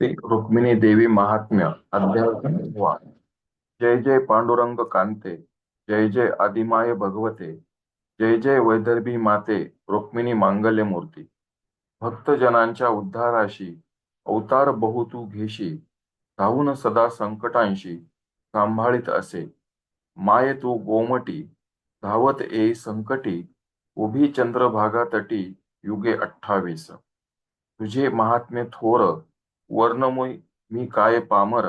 ते रुक्मिणी देवी महात्म्य अध्याय जय जय पांडुरंग कांते जय जय आदिमाय भगवते जय जय वैदर्भी माते रुक्मिणी मांगल्य मूर्ती भक्तजनांच्या उद्धाराशी अवतार बहुतू घेशी धावून सदा संकटांशी सांभाळीत असे. माये तू गोमटी धावत ए संकटी उभी चंद्रभागा तटी युगे अठ्ठावीस. तुझे महात्म्य थोर वर्णमुय मी काय पामर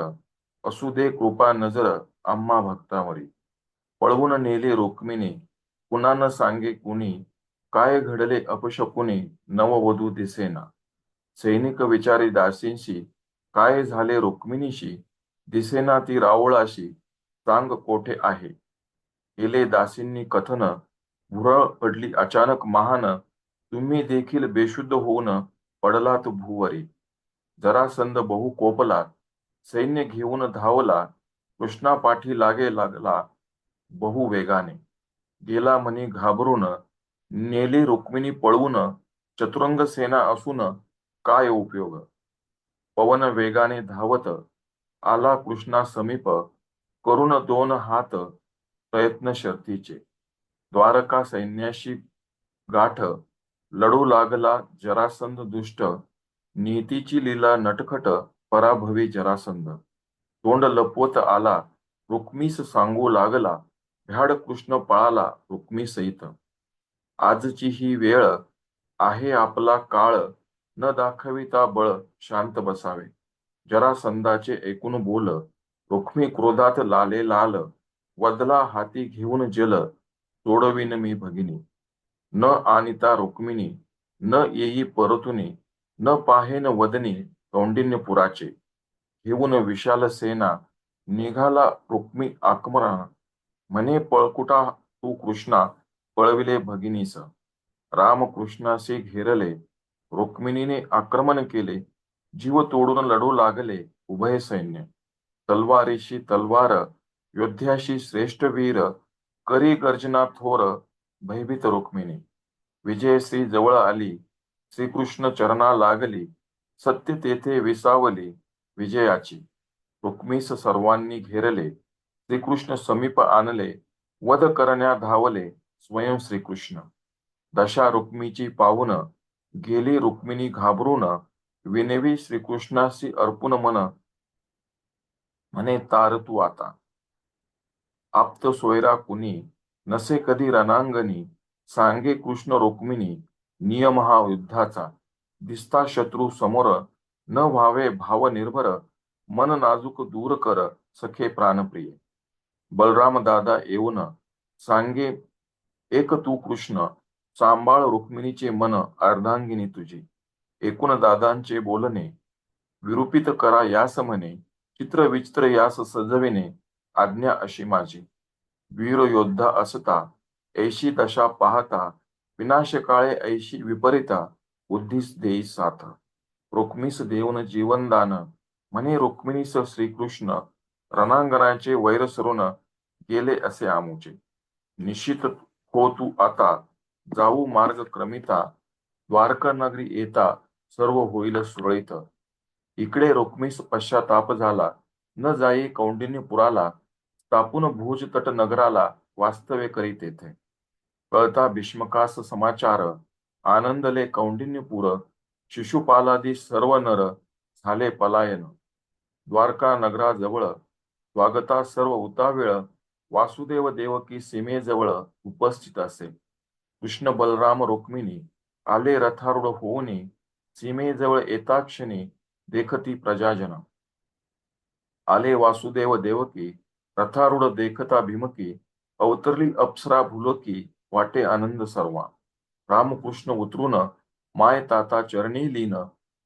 असू दे कृपा नजर आम्हा भक्तावरी. पळवून नेले रुक्मिणी पुन्हा न सांगे कुणी काय घडले अपशकुनी नववधू दिसेना. सैनिक विचारी दासींशी काय झाले रुक्मिणीशी दिसेना ती रावळाशी सांग कोठे आहे. केले दासींनी कथन भुरळ पडली अचानक महान तुम्ही देखील बेशुद्ध होऊन पडलात भूवरी. जरासंध बहु कोपला सैन्य घेऊन धावला कृष्णा पाठी लागे लागला बहु वेगाने. गेला म्हणी घाबरून. नेली रुक्मिणी पळवून. चतुरंग सेना असून काय उपयोग? पवन वेगाने धावत. आला कृष्णा समीप. करून दोन हात प्रयत्न शर्तीचे द्वारका सैन्याशी गाठ. लढू लागला जरासंध दुष्ट. नीतीची लीला नटखट पराभवी जरासंध. तोंड लपवत आला रुक्मीस सांगू लागला भ्याड कृष्ण पळाला रुक्मी सहित. आजची ही वेळ आहे आपला काळ न दाखविता बळ शांत बसावे. जरासंधाचे ऐकून बोल रुक्मी क्रोधात लाले लाल वदला हाती घेऊन जल सोडविन मी भगिनी. न आणिता रुक्मिणी न येई परतुनी न पाहेन वदनी कौंडिन्यपुराचे घेऊन विशाल सेना निघाला रुक्मी आकमरा म्हणे पळकुटा तू कृष्णा पळविले भगिनीस. रामकृष्णासे घेरले. रुक्मिणीने आक्रमण केले. जीव तोडून लढू लागले उभय सैन्य. तलवारीशी तलवार योद्ध्याशी श्रेष्ठ वीर करी गर्जना थोर भयभीत रुक्मिणी. विजयश्री जवळ आली. श्रीकृष्ण चरणा लागली. सत्य तेथे विसावली विजयाची. रुक्मीस सर्वांनी घेरले. श्रीकृष्ण समीप आणले. वध करण्या धावले स्वयं श्रीकृष्ण. दशा रुक्मीची पाहून गेली रुक्मिणी घाबरून विनवी श्रीकृष्णाशी अर्पुन मन म्हणे तार तू आता. आप्त सोयरा कुणी नसे कधी रणांगणी सांगे कृष्ण रुक्मिणी नियम हा युद्धाचा. दिसता शत्रू समोर न व्हावे भाव निर्भर मन नाजूक दूर कर सखे प्राणप्रिय. बलराम दादा येऊन सांगे एक तू कृष्ण सांभाळ रुक्मिणीचे मन अर्धांगिनी तुझी. एकूण दादांचे बोलणे विरूपित करा यास म्हणे चित्र विचित्र यास सजविणे आज्ञा अशी माझी. वीर योद्धा असता ऐशी दशा पाहता विनाशकाळे ऐशी विपरीता बुद्धीस देई साथ. रुक्मिस देऊन जीवनदान म्हणे रुक्मिणीस श्रीकृष्ण रणांगणाचे वैर सरून गेले असे आमुचे. निश्चित हो तू आता जाऊ मार्ग क्रमिता. द्वारका नगरी येता सर्व होईल सुरळीत. इकडे रुक्मिस पश्चाताप झाला. न जाई कौंडिन्यपुराला तापून भुज तट नगराला वास्तव्य करीत येथे. कळता भीष्मकास समाचार आनंदले कौंडिन्यपुर शिशुपालादी सर्व नर झाले पलायन. द्वारका नगराजवळ स्वागता सर्व उतावेळ वासुदेव देवकी सीमेजवळ उपस्थित असे. कृष्ण बलराम रुक्मिणी आले रथारूढ होऊनी सीमेजवळ येताक्षणी देखती प्रजाजन. आले वासुदेव देवकी रथारूढ देखता भीमकी अवतरली अप्सरा भुलकी वाटे आनंद सर्वा. रामकृष्ण उतरून माय ताता चरणी लीन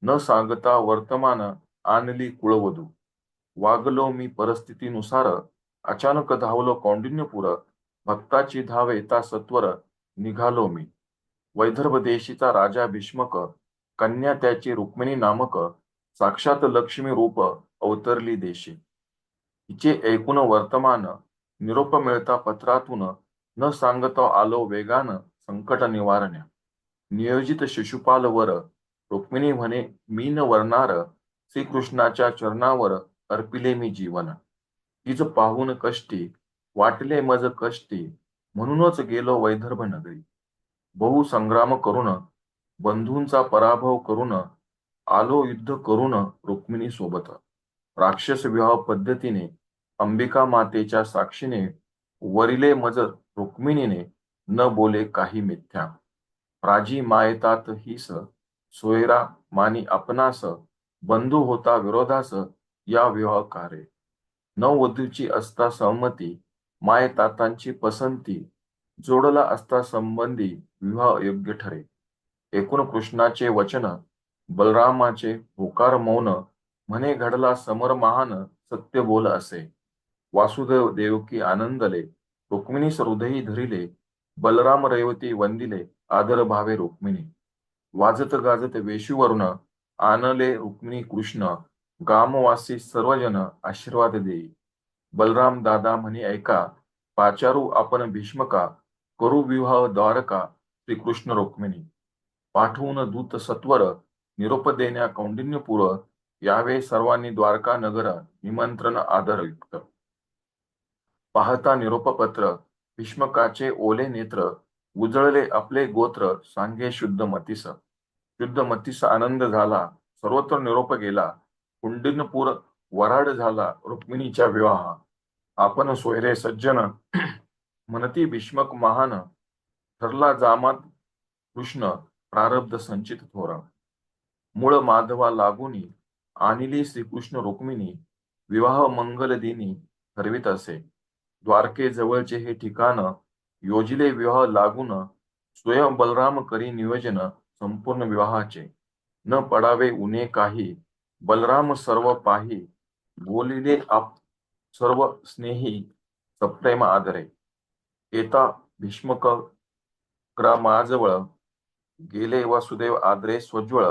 न सांगता वर्तमान आणली कुळवधू. वागलो मी परिस्थितीनुसार अचानक धावलो कौंडिन्यपुर भक्ताची धाव येता सत्वर निघालो मी. वैदर्भ देशीचा राजा भीष्मक कन्या त्याची रुक्मिणी नामक साक्षात लक्ष्मी रूप अवतरली देशी. हिचे ऐकून वर्तमान निरोप मिळता पत्रातून न सांगता आलो वेगान संकट निवारण्या. नियोजित शिशुपाल वर रुक्मिणी म्हणे मी न वरणार श्रीकृष्णाच्या चरणावर अर्पिले मी जीवन. तिचं पाहून कष्टी वाटले मज कष्टी म्हणूनच गेलो वैदर्भ नगरी. बहु संग्राम करून बंधूंचा पराभव करून आलो युद्ध करून रुक्मिणी सोबत. राक्षस विवाह पद्धतीने अंबिका मातेच्या साक्षीने वरिले मज रुक्मिणीने न बोले काही मिथ्या. प्राजी मायतात हिस सोयरा मानी आपणास बंधू होता विरोधास या विवाह कार्य नववधूची असता सहमती मायतातांची पसंती जोडला असता संबंधी विवाह योग्य ठरे. एकूण कृष्णाचे वचन बलरामाचे होकार मौन म्हणे घडला समर महान सत्य बोल असे. वासुदेव देवकी आनंदले रुक्मिणीस हृदयी धरिले बलराम रेवती वंदिले आदर भावे रुक्मिणी. वाजत गाजत वेशूवरून आणले रुक्मिणी कृष्ण गामवासी सर्वजन आशीर्वाद देई. बलराम दादा म्हणे ऐका पाचारू आपण भीष्मका करू विवाह द्वारका श्रीकृष्ण रुक्मिणी. पाठवून दूत सत्वर निरोप देण्या कौंडिन्यपूर यावे सर्वांनी द्वारका नगर निमंत्रण आदरयुक्त पाहता निरोपपत्र भीष्मकाचे ओले नेत्र उजळले आपले गोत्र सांगे शुद्ध मतीस. शुद्ध मतीस आनंद झाला सर्वत्र निरोप गेला कुंडिनपूर वराड झाला रुक्मिणीच्या विवाह. आपण सोयरे सज्जन म्हणती भीष्मक महान ठरला जामात कृष्ण प्रारब्ध संचित थोरा. मूळ माधवा लागुनी आणिली श्रीकृष्ण रुक्मिणी विवाह मंगल दिनी ठरवित असे. द्वारके जवळचे हे ठिकाण योजिले विवाह लागून स्वयं बलराम करी नियोजन संपूर्ण विवाहाचे. न पडावे उणे काही. बलराम सर्व पाही. बोलिले आप सर्व स्नेही. सप्रेम आदरे. येता भीष्मक ग्रामाजवळ गेले वसुदेव आदरे स्वज्वळ.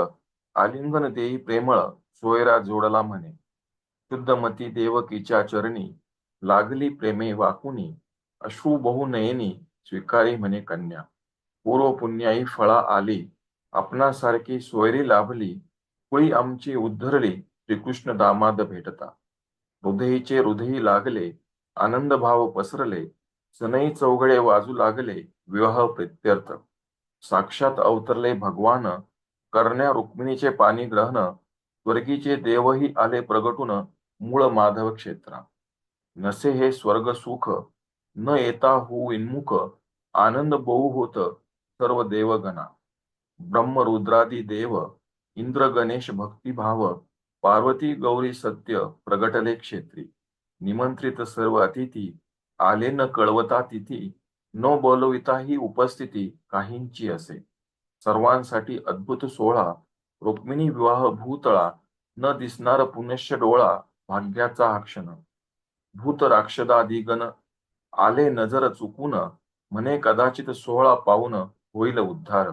आलिंगन देई प्रेमळ. सोयरा जोडला म्हणे. शुद्धमती देवकीच्या चरणी. लागली प्रेमे वाकुनी अश्रू बहु नयनी स्वीकारी म्हणे कन्या. पूर्व पुण्याई फळा आली आपणासारखी सोयरी लाभली. कुळी आमची उद्धरली श्रीकृष्ण दामाद भेटता. हृदयीचे हृदयी लागले आनंद भाव पसरले. सनई चौघडे वाजू लागले विवाह प्रित्यर्थ. साक्षात अवतरले भगवान करण्या रुक्मिणीचे पाणी ग्रहण स्वर्गीचे देवही आले प्रगटून मूळ माधव क्षेत्रा. नसे हे स्वर्ग सुख न येता होऊ इन्मुख आनंद बहु होत सर्व देवगणा. ब्रह्म रुद्रादी देव इंद्र गणेश भक्तिभाव पार्वती गौरी सत्य प्रगटले क्षेत्री. निमंत्रित सर्व अतिथी आले न कळवता तिथी न बोलविता ही उपस्थिती काहींची असे. सर्वांसाठी अद्भुत सोहळा रुक्मिणी विवाह भूतळा न दिसणार पुनश्य डोळा भाग्याचा हा क्षण. भूत राक्षदादिगण आले नजर चुकून म्हणे कदाचित सोहळा पाहून होईल उद्धार.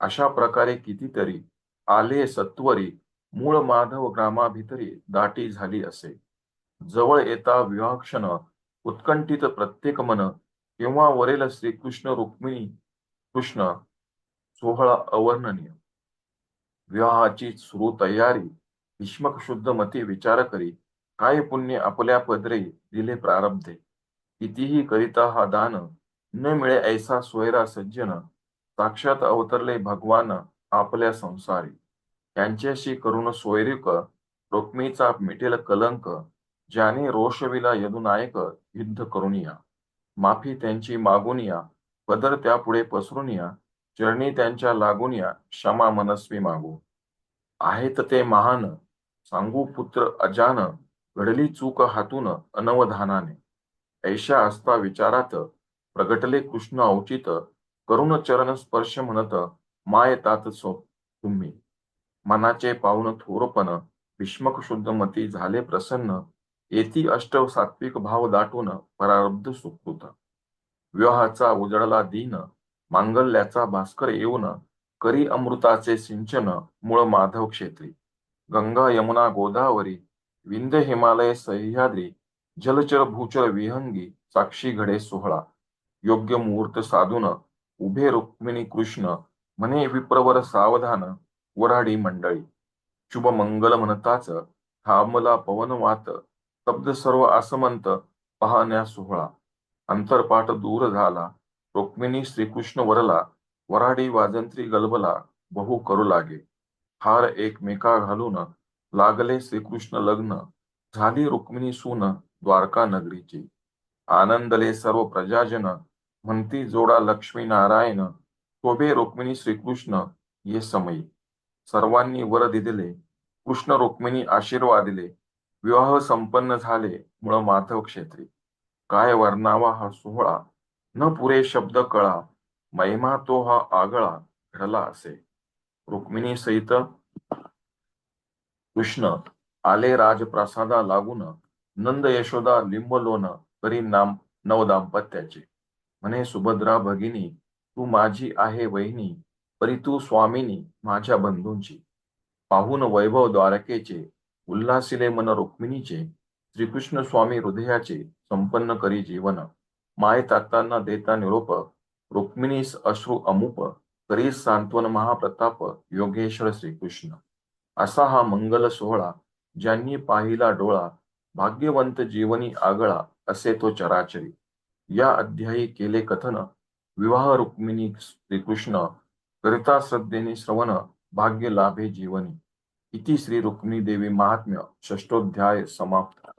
अशा प्रकारे कितीतरी आले सत्वरी मूळ माधव ग्रामाभितरी दाटी झाली असे. जवळ येता विवाक्षण उत्कंठित प्रत्येक मन केव्हा वरेल श्रीकृष्ण रुक्मिणी कृष्ण सोहळा अवर्णनीय. विवाहाची सुरू तयारी भीष्मक शुद्ध मती विचार करी काय पुण्य आपल्या पदरे दिले प्रारब्धे? कितीही करिता हा दान न मिळे ऐसा सोयरा सज्जन साक्षात अवतरले भगवान आपल्या संसारी. त्यांच्याशी करून सोयरिक रुक्मीचा मिटेल कलंक ज्याने रोषविला यदुनायक युद्ध करून या. माफी त्यांची मागून या पदर त्यापुढे पसरून या चरणी त्यांच्या लागून या क्षमा मनस्वी मागू. आहेत ते महान सांगू पुत्र अजान घडली चूक हातून अनवधानाने. ऐशा असता विचारात प्रगटले कृष्ण औचित करुण चरण स्पर्श म्हणत माय तात सो तुम्ही. मनाचे पाऊन थोरपण भीष्मक शुद्धमती झाले प्रसन्न. येती अष्ट सात्विक भाव दाटून परारब्ध सुकृत. विवाहाचा उजळला दीन मांगल्याचा भास्कर येऊन करी अमृताचे सिंचन मूळ माधव क्षेत्री. गंगा यमुना गोदावरी विंध्य हिमालय सह्याद्री जलचर भूचर विहंगी साक्षी घडे सोहळा योग्य मुहूर्त साधून उभे रुक्मिणी कृष्ण म्हणे विप्रवर सावधान वराडी मंडळी. शुभ मंगल म्हणताच थांबला पवन वात स्तब्ध सर्व आसमंत पाहण्या सोहळा. अंतरपाठ दूर झाला रुक्मिणी श्रीकृष्ण वरला वराडी वाजंत्री गलबला बहु करू लागे. हार एकमेका घालून लागले श्रीकृष्ण लग्न. झाली रुक्मिणी सून द्वारका नगरीची. आनंदले सर्व प्रजाजन म्हणती जोडा लक्ष्मी नारायण. शोभे रुक्मिणी श्रीकृष्ण ये समयी. सर्वांनी वर दिले कृष्ण रुक्मिणी आशीर्वाद दिले विवाह संपन्न झाले मुळ माधव क्षेत्री. काय वर्णावा हा सोहळा? न पुरे शब्द कळा. महिमा तो हा आगळा घडला असे. रुक्मिणी सहित कृष्ण आले राजप्रासादा लागून नंद यशोदा लिंबलोन करी नाम नव दाम्पत्याचे म्हणे सुभद्रा भगिनी तू माझी आहे वहिनी परी तू स्वामिनी माझ्या बंधूंची. पाहून वैभव द्वारकेचे उल्हासिले मन रुक्मिणीचे श्रीकृष्ण स्वामी हृदयाचे संपन्न करी जीवन. माय तात्तांना देता निरोप रुक्मिणीस अश्रू अमुप करी सांत्वन महाप्रताप योगेश्वर श्रीकृष्ण. असा हा मंगल सोहळा ज्यांनी पाहिला डोळा भाग्यवंत जीवनी आगळा असे तो चराचरी. या अध्यायी केले कथन विवाह रुक्मिणी श्रीकृष्ण करिता श्रद्धेने श्रवण भाग्य लाभे जीवनी. इति श्री रुक्मिणी देवी महात्म्य षष्टोध्याय समाप्त.